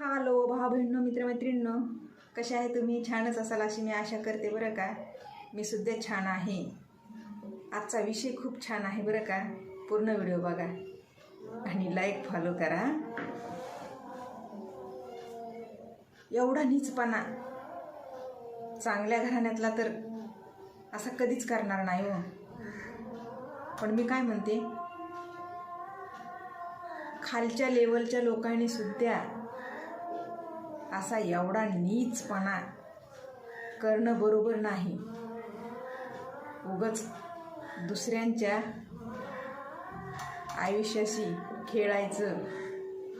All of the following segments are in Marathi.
हॅलो भाव बहिणींनो मित्रमैत्रिणींनो कशा आहे तुम्ही? छानच असाल अशी मी आशा करते बरं का. मी सुद्धा छान आहे. आजचा विषय खूप छान आहे बरं का. पूर्ण व्हिडिओ बघा आणि लाईक फॉलो करा. एवढा नीचपणा. चांगल्या घराण्यातला तर असा कधीच करणार नाही हो. पण मी काय म्हणते? खालच्या लेवलच्या लोकांनी सुद्धा असा एवढा नीचपणा करणं बरोबर नाही. उगच दुसऱ्यांच्या आयुष्याशी खेळायचं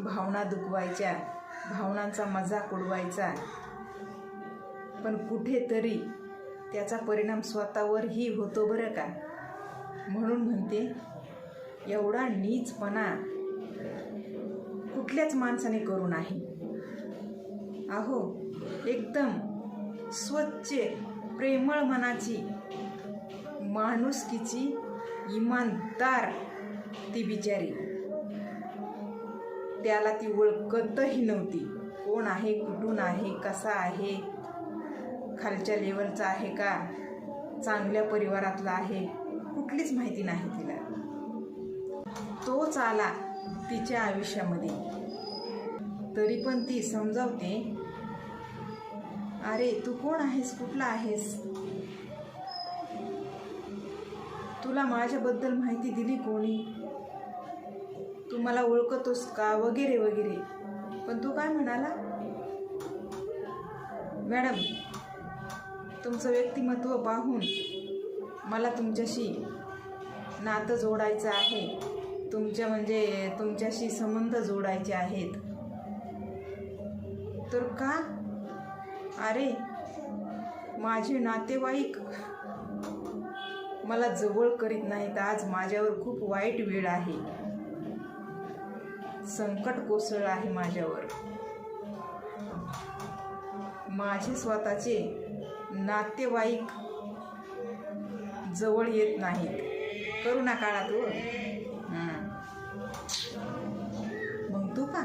भावना दुखवायच्या भावनांचा मजाक उडवायचा. पण कुठेतरी त्याचा परिणाम स्वतःवरही होतो बरं का? म्हणून म्हणते एवढा नीचपणा कुठल्याच माणसाने करू नाही. अहो एकदम स्वच्छ प्रेमळ मनाची माणुसकीची इमानदार ती बिचारी. त्याला ती ओळखतही नव्हती. कोण आहे कुठून आहे कसा आहे खालच्या लेवलचा आहे का चांगल्या परिवारातला आहे कुठलीच माहिती नाही तिला. तोच आला तिच्या आयुष्यामध्ये. तरी पण ती समजावते अरे तू कोण आहेस? कुठला आहेस? तुला माझ्याबद्दल माहिती दिली कोणी? तू मला ओळखतोस का? वगैरे वगैरे. पण तू काय म्हणाला? मॅडम तुमचं व्यक्तिमत्व पाहून मला तुमच्याशी नातं जोडायचं आहे. तुमच्या म्हणजे तुमच्याशी संबंध जोडायचे आहेत. तर का अरे माझे नातेवाईक मला जवळ करीत नाहीत. आज माझ्यावर खूप वाईट वेळ आहे. संकट कोसळलं आहे माझ्यावर. माझे स्वतःचे नातेवाईक जवळ येत नाहीत. करुणा काळात हो. व मग तू का?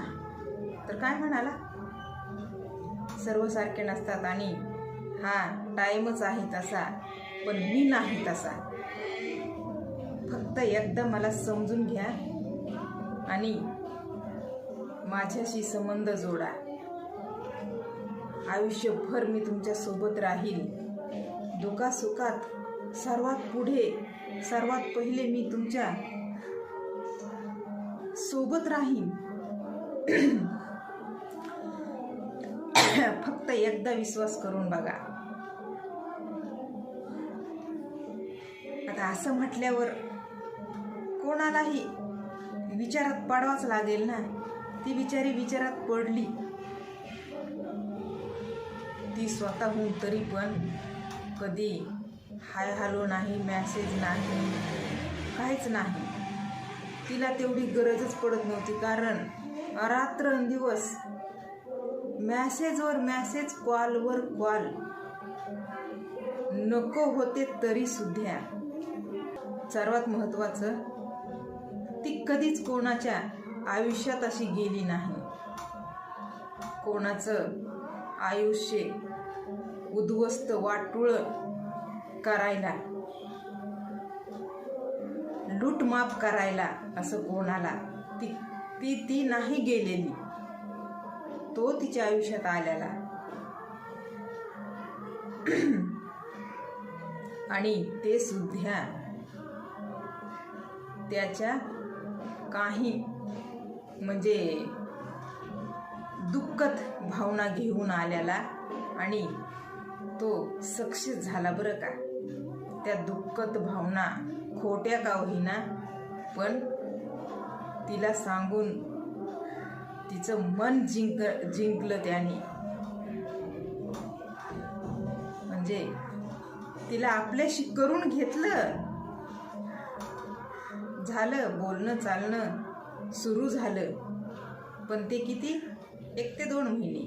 तर काय म्हणाला? सर्व सारखे नसतात आणि हा टाईमच आहे तसा पण मी नाही तसा. फक्त एकदा मला समजून घ्या आणि माझ्याशी संबंध जोडा. आयुष्यभर मी तुमच्यासोबत राहील. दुखासुखात सर्वात पुढे सर्वात पहिले मी तुमच्यासोबत राहीन. फक्त एकदा विश्वास करून बघा. आता असं म्हटल्यावर कोणालाही विचारात पाडवाच लागेल ना? ती बिचारी विचारात पडली. ती स्वतःहून तरी पण कधी हाय हॅलो नाही मॅसेज नाही काहीच नाही. तिला तेवढी गरजच पडत नव्हती कारण रात्रंदिवस मॅसेजवर मॅसेज कॉलवर कॉल नको होते तरी सुद्धा सर्वात महत्वाचं ती कधीच कोणाच्या आयुष्यात अशी गेली नाही. कोणाचं आयुष्य उद्ध्वस्त वाटुळ करायला लूटमाप करायला असं कोणाला ती ती ती नाही गेलेली. तो तिच्या आयुष्यात आलेला. आणि ते सुद्धा त्याच्या काही म्हणजे दुःखद भावना घेऊन आल्याला आणि तो सक्सेस झाला बरं का? त्या दुःखद भावना खोट्या का होईना पण तिला सांगून तिचं मन जिंक जिंकलं त्याने. म्हणजे तिला आपल्याशी करून घेतलं. झालं बोलणं चालणं सुरू झालं. पण ते किती? एक ते दोन महिने.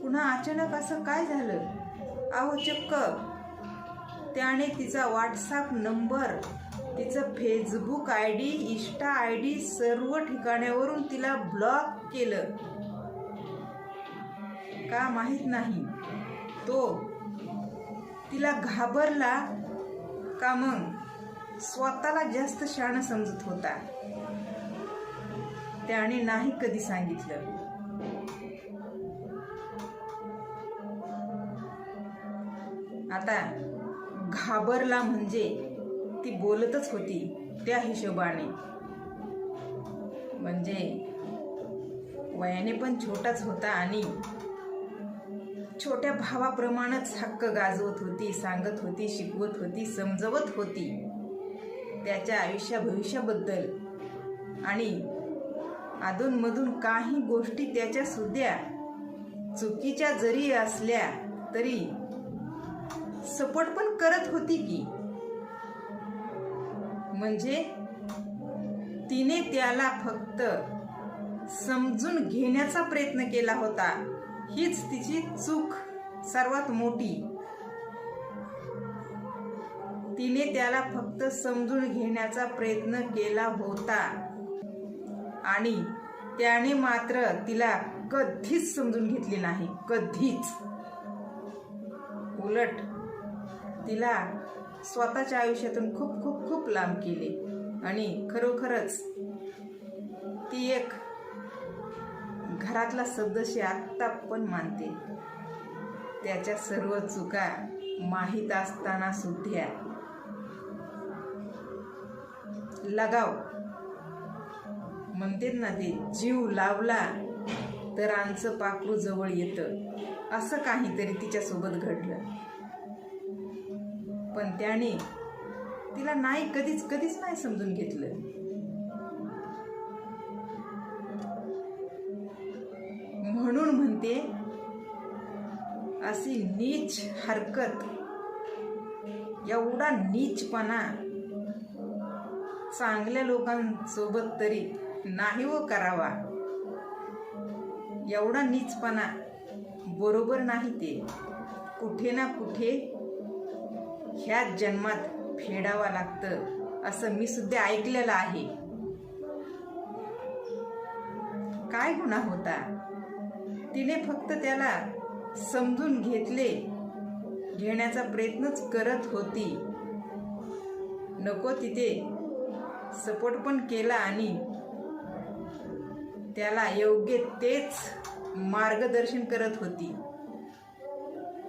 पुन्हा अचानक असं काय झालं? अहो चक्क. त्याने तिचा व्हॉट्सअप नंबर तिचं Facebook I D Insta I D सर्व ठिकाण्यावरून तिला ब्लॉक केलं. का माहीत नाही. तो तिला घाबरला का मग? स्वतःला जास्त शाण समजत होता. त्याने नाही कधी सांगितलं. आता घाबरला म्हणजे ती बोलतच होती त्या हिशोबाने. म्हणजे वयाने पण छोटाच होता आणि छोट्या भावाप्रमाणेच हक्क गाजवत होती सांगत होती शिकवत होती समजवत होती. त्याच्या आयुष्या भविष्याबद्दल. आणि अधूनमधून काही गोष्टी त्याच्या सुद्या चुकीच्या जरी असल्या तरी सपोर्ट पण करत होती की. म्हणजे तिने त्याला फक्त समजून घेण्याचा प्रयत्न केला होता. हीच तिची चूक सर्वात मोठी. तिने त्याला फक्त समजून घेण्याचा प्रयत्न केला होता. आणि त्याने मात्र तिला कधीच समजून घेतली नाही. कधीच. उलट तिला स्वतःच्या आयुष्यातून खूप खूप खूप लांब केले. आणि खरोखरच ती एक घरातला सदस्य आत्ता पण मानते. त्याच्या सर्व चुका माहीत असताना सुद्धा लगाव. म्हणतेत ना ते जीव लावला तर आमचं पाखरू जवळ येतं. असं काहीतरी तिच्यासोबत घडलं. पण त्याने तिला नाही कधीच कधीच नाही समजून घेतलं. म्हणून म्हणते अशी नीच हरकत एवढा नीचपणा चांगल्या लोकांसोबत तरी नाही व करावा. एवढा नीचपणा बरोबर नाही ते. कुठे ना कुठे ह्या जन्मात फेडावा लागतं असं मी सुद्धा ऐकलेलं आहे. काय गुन्हा होता? तिने फक्त त्याला समजून घेतले घेण्याचा प्रयत्नच करत होती. नको तिथे सपोर्ट पण केला आणि त्याला योग्य तेच मार्गदर्शन करत होती.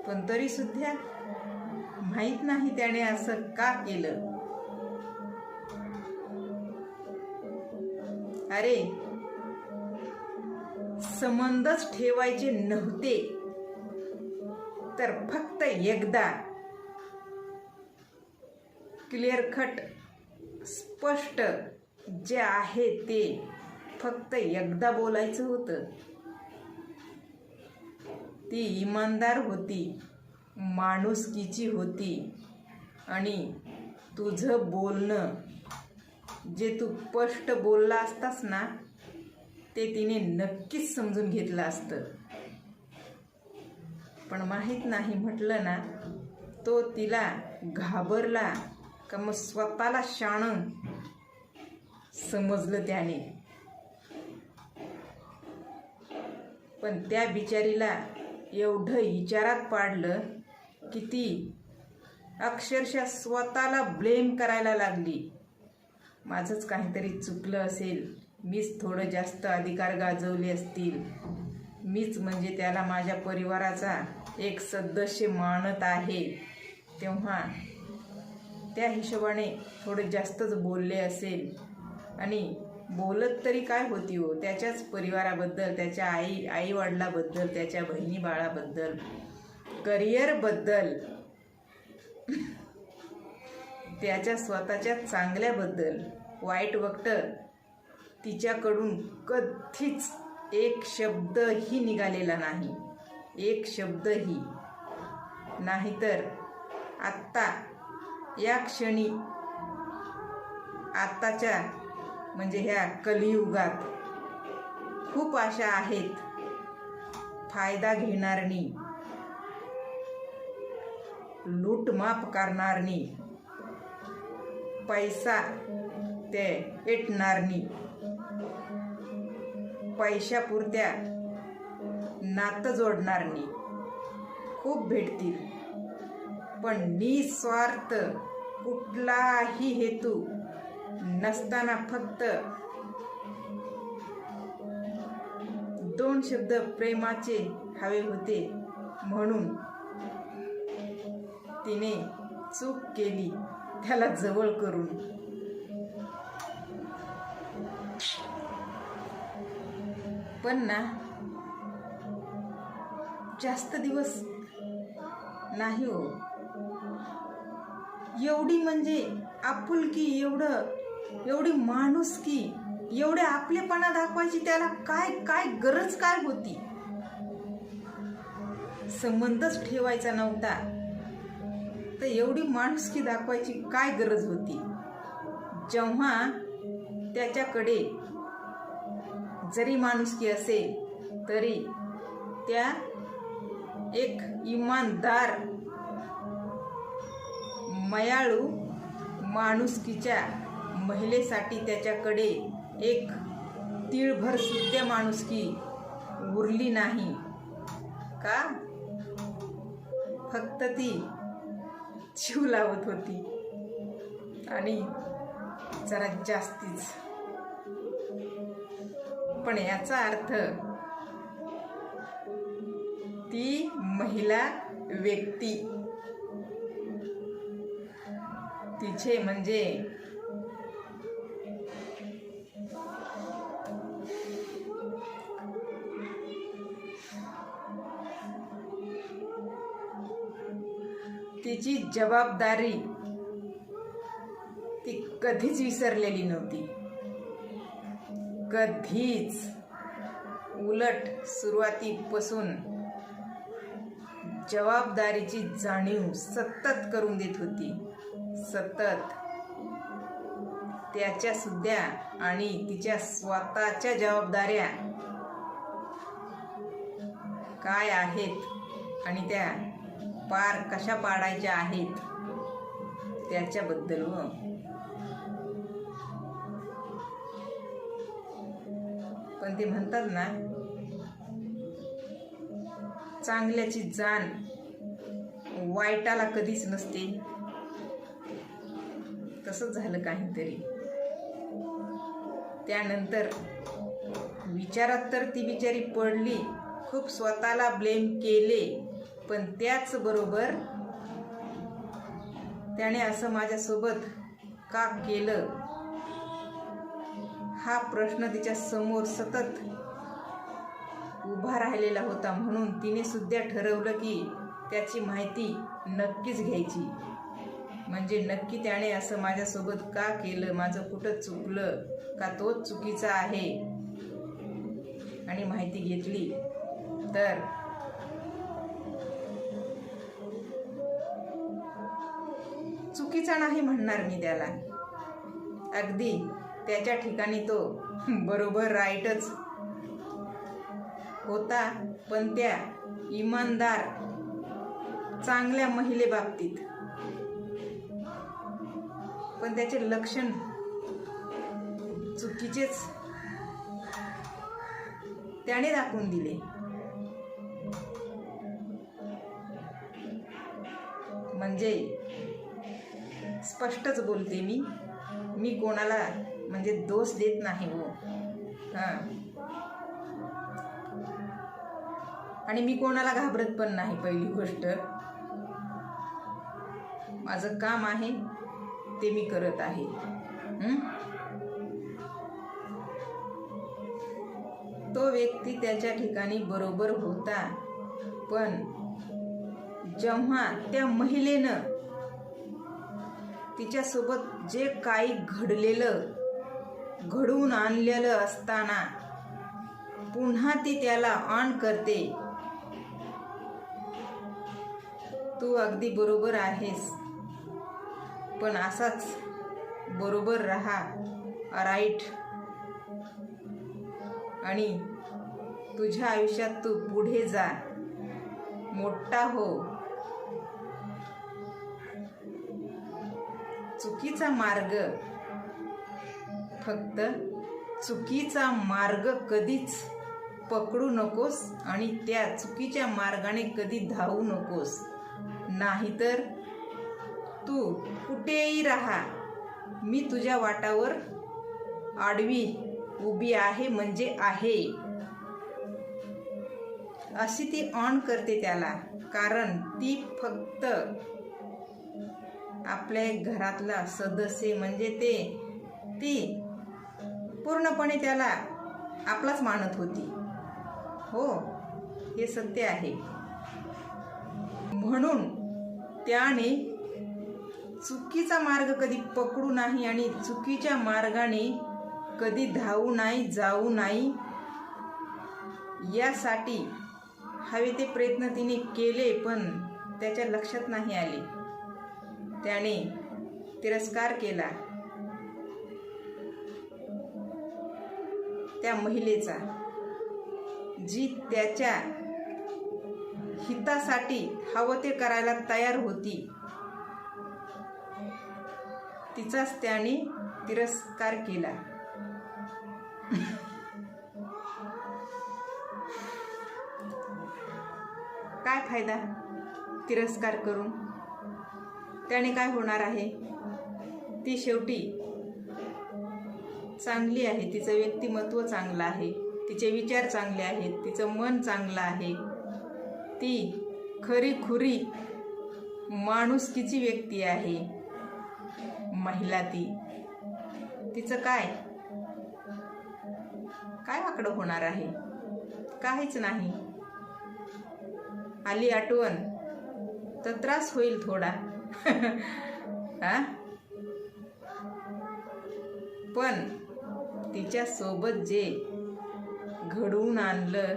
पण तरी सुद्धा माहीत नाही त्याने असं का केलं? अरे संबंधच ठेवायचे नव्हते. तर फक्त एकदा. क्लिअर कट स्पष्ट. जे आहे ते. फक्त एकदा बोलायचं होतं. ती इमानदार होती. माणुसकीची होती. आणि तुझं बोलणं जे तू स्पष्ट बोलला असतास ना ते तिने नक्कीच समजून घेतलं असतं. पण माहीत नाही म्हटलं ना तो तिला घाबरला का मग स्वतःला शाण समजलं त्याने. पण त्या बिचारीला एवढं विचारात पाडलं किती? अक्षरशः स्वतःला ब्लेम करायला लागली. माझंच काहीतरी चुकलं असेल. मीच थोडं जास्त अधिकार गाजवले असतील. मीच म्हणजे त्याला माझ्या परिवाराचा एक सदस्य मानत आहे. तेव्हा त्या हिशोबाने थोडं जास्तच बोलले असेल. आणि बोलत तरी काय होती हो? त्याच्याच परिवाराबद्दल त्याच्या आई आई वडिलाबद्दल त्याच्या बहिणी बाळाबद्दल. करिअरबद्दल. त्याच्या स्वतःच्या चांगल्याबद्दल. वाईट वक्त तिच्याकडून कधीच एक शब्दही निघालेला नाही. एक शब्दही. नाहीतर आत्ता या क्षणी आत्ताच्या म्हणजे ह्या कलियुगात खूप आशा आहेत. फायदा घेणारनी लूटमाप करणारनी. पैसा ते एटणार नाही पैशापुरत्या नातं जोडणार नाही खूप भेटतील. पण निस्वार्थ कुठलाही हेतू नसताना फक्त दोन शब्द प्रेमाचे हवे होते म्हणून तिने चूक केली त्याला जवळ करून. पण ना जास्त दिवस नाही हो. एवढी म्हणजे आपुलकी एवढं एवढी माणुसकी एवढे आपलेपणा दाखवायची त्याला काय काय गरज काय होती? संबंधच ठेवायचा नव्हता. तर एवढी माणुसकी दाखवायची काय गरज होती? जेव्हा त्याच्याकडे जरी माणुसकी असेल तरी त्या एक इमानदार मयाळू माणुसकीच्या महिलेसाठी त्याच्याकडे एक तीळभर सुद्धा माणुसकी उरली नाही. का? फक्त ती शिव लावत होती. आणि जरा जास्तीच. पण याचा अर्थ ती महिला व्यक्ती. तिचे म्हणजे जबाबदारी ती कधीच विसरलेली नव्हती. कधीच. उलट सुरुवातीपासून जबाबदारीची जाणीव सतत करून देत होती. सतत. त्याच्या सुद्धा आणि तिच्या स्वतःच्या जबाबदाऱ्या काय आहेत आणि त्या पार कशा पाडायच्या आहेत? त्याच्याबद्दल व पण ते म्हणतात ना चांगल्याची जाण वाईटाला कधीच नसते. तसंच झालं काहीतरी. त्यानंतर विचारात तर ती बिचारी पडली खूप स्वतःला ब्लेम केले. पण त्याचबरोबर त्याने असं माझ्यासोबत का केलं? हा प्रश्न तिच्या समोर सतत उभा राहिलेला होता म्हणून तिने सुद्धा ठरवलं की त्याची माहिती नक्कीच घ्यायची. म्हणजे नक्की त्याने असं माझ्यासोबत का केलं? माझं कुठं चुकलं? का तोच चुकीचा आहे? आणि माहिती घेतली. तर चुकीचा नाही म्हणणार मी त्याला. अगदी त्याच्या ठिकाणी तो बरोबर राईटच होता पण त्या इमानदार चांगल्या महिले बाबतीत पण त्याचे लक्षण चुकीचेच. त्याने दाखवून दिले. म्हणजे स्पष्टच बोलते मी. मी कोणाला म्हणजे दोष देत नाही हो. हां. आणि मी कोणाला घाबरत पण नाही पहिली गोष्ट. माझं काम आहे ते मी करत आहे. तो व्यक्ती त्याच्या ठिकाणी बरोबर होता. पण जेव्हा त्या महिलेनं तिच्यासोबत जे काही घडलेलं घडवून आणलेलं असताना पुन्हा ती त्याला ऑन करते. तू अगदी बरोबर आहेस पण असाच बरोबर राहा राईट आणि तुझ्या आयुष्यात तू पुढे जा. मोठा हो. चुकीचा मार्ग. फक्त चुकीचा मार्ग कधीच पकडू नकोस आणि त्या चुकीच्या मार्गाने कधी धावू नकोस. नाहीतर तू कुठेही राहा. मी तुझ्या वाटावर आडवी उभी आहे म्हणजे आहे. अशी ती ऑन करते त्याला. कारण ती फक्त आपल्या घरातला सदस्य म्हणजे ते ती पूर्णपणे त्याला आपलाच मानत होती. हो हे सत्य आहे. म्हणून त्याने चुकीचा मार्ग कधी पकडू नाही आणि चुकीच्या मार्गाने कधी धावू नाही जाऊ नाही यासाठी हवे ते प्रयत्न तिने केले पण त्याच्या लक्षात नाही आले. त्याने तिरस्कार केला. त्या महिलेचा जी त्याच्या हितासाठी हवं ते करायला तयार होती तिचाच त्याने तिरस्कार केला. काय फायदा तिरस्कार करून? त्याने काय होणार आहे? ती शेवटी चांगली आहे. तिचं व्यक्तिमत्व चांगलं आहे. तिचे विचार चांगले आहेत. तिचं मन चांगलं आहे. ती खरी खुरी माणुसकीची व्यक्ती आहे? महिला ती. तिचं काय? काय आकडं होणार आहे? काहीच नाही. आली आठवण. तर त्रास होईल थोडा. हा? पण तिच्यासोबत जे घडवून आणलं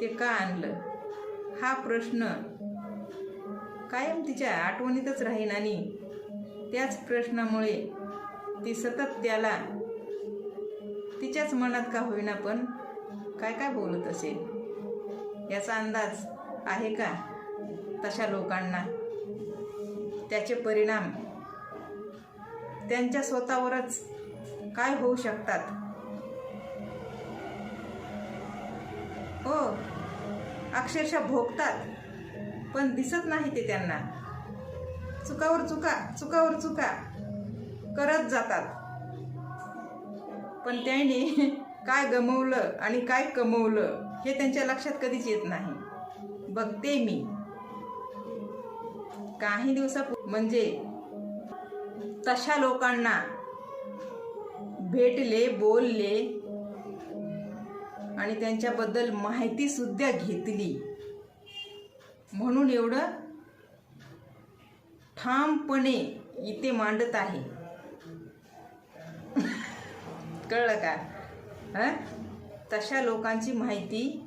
ते का आणलं? हा प्रश्न कायम तिच्या आठवणीतच राहीन आणि त्याच प्रश्नामुळे ती सतत त्याला तिच्याच मनात का होईना पण काय काय बोलत असेल? याचा अंदाज आहे का? तशा लोकांना. त्याचे परिणाम. त्यांच्या स्वतःवरच काय होऊ शकतात? हो अक्षरशः भोगतात. पण दिसत नाही ते त्यांना. चुकावर चुका चुकावर चुका. करत जातात. पण त्याने काय गमवलं आणि काय कमवलं हे त्यांच्या लक्षात कधीच येत नाही. बघते मी. काही दिवसापूर्वी म्हणजे तशा लोकांना भेटले बोलले आणि त्यांच्याबद्दल माहिती सुद्धा घेतली. म्हणून एवढं ठामपणे इथे मांडत आहे. कळलं का? तशा लोकांची माहिती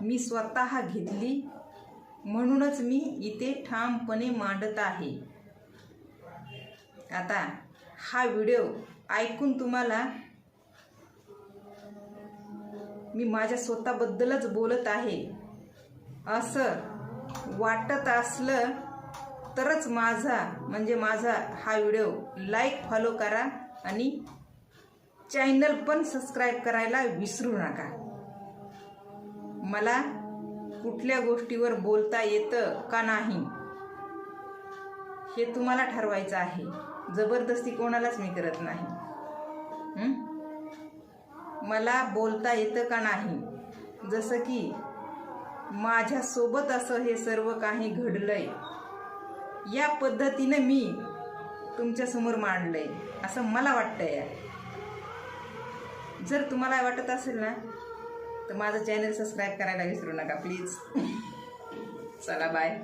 मी स्वतः घेतली. म्हणूनच मी इथे ठामपणे मांडत आहे. आता हा व्हिडिओ ऐकून तुम्हाला मी माझ्या स्वतःबद्दलच बोलत आहे. असं वाटत असलं तरच माझा म्हणजे माझा हा व्हिडिओ लाईक फॉलो करा आणि चॅनल पण सबस्क्राईब करायला विसरू नका. मला कुठल्या गोष्टीवर बोलता येतं का नाही हे तुम्हाला ठरवायचं आहे. जबरदस्ती कोणालाच मी करत नाही. मला बोलता येतं का नाही? जसं की माझ्यासोबत असं हे सर्व काही घडलंय. या पद्धतीनं मी तुमच्यासमोर मांडलंय असं मला वाटतंय. जर तुम्हाला वाटत असेल ना तर माझं चॅनल सबस्क्राईब करायला विसरू नका प्लीज चला बाय